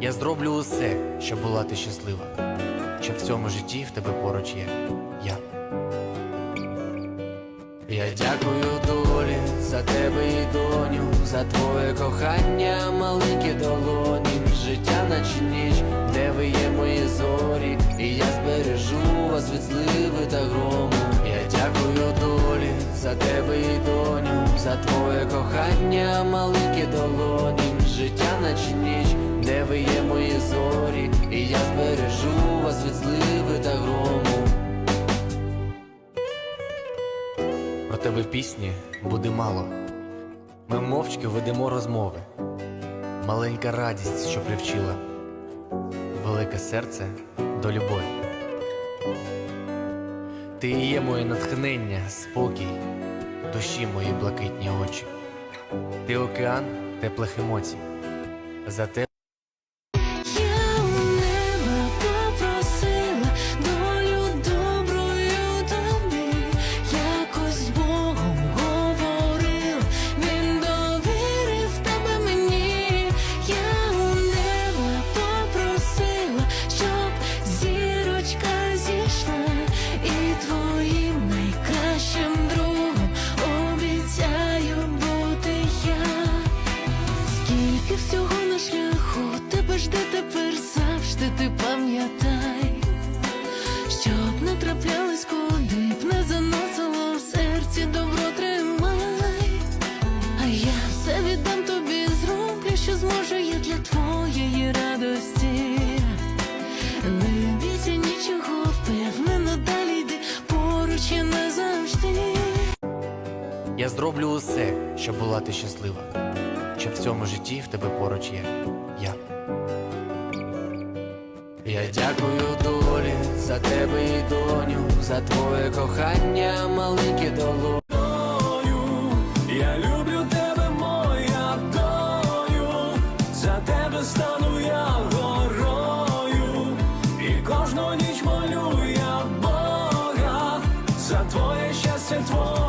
Я зроблю усе, щоб була ти щаслива, щоб в цьому житті в тебе поруч є я. Я дякую долі за тебе і доню, за твоє кохання, маленькі долоні, життя наче ніч, де ви є мої зорі, і я збережу вас від зливи та грому. Я дякую долі за тебе і доню, за твоє кохання, маленькі долоні, життя наче ніч, де ви є мої зорі, і я збережу вас від зливи та грому. Про тебе пісні буде мало. Ми мовчки ведемо розмови. Маленька радість, що привчила, велике серце до любові. Ти є моє натхнення, спокій, душі мої блакитні очі. Ти океан теплих емоцій. За те пам'ятай, щоб не траплялись куди б не заносило в серці добро тримай, а я все віддам тобі, зроблю, що зможу я для твоєї радості. Не бійся нічого, впевнено далі йди поруч і назавжди. я зроблю усе, щоб була ти щаслива, щоб в цьому житті в тебе поруч є я. Я дякую долі за тебе і доню, за твоє кохання, маленьке долу. Я люблю тебе, моя доню, за тебе стану я горою, і кожну ніч молю я за твоє щастя твоє.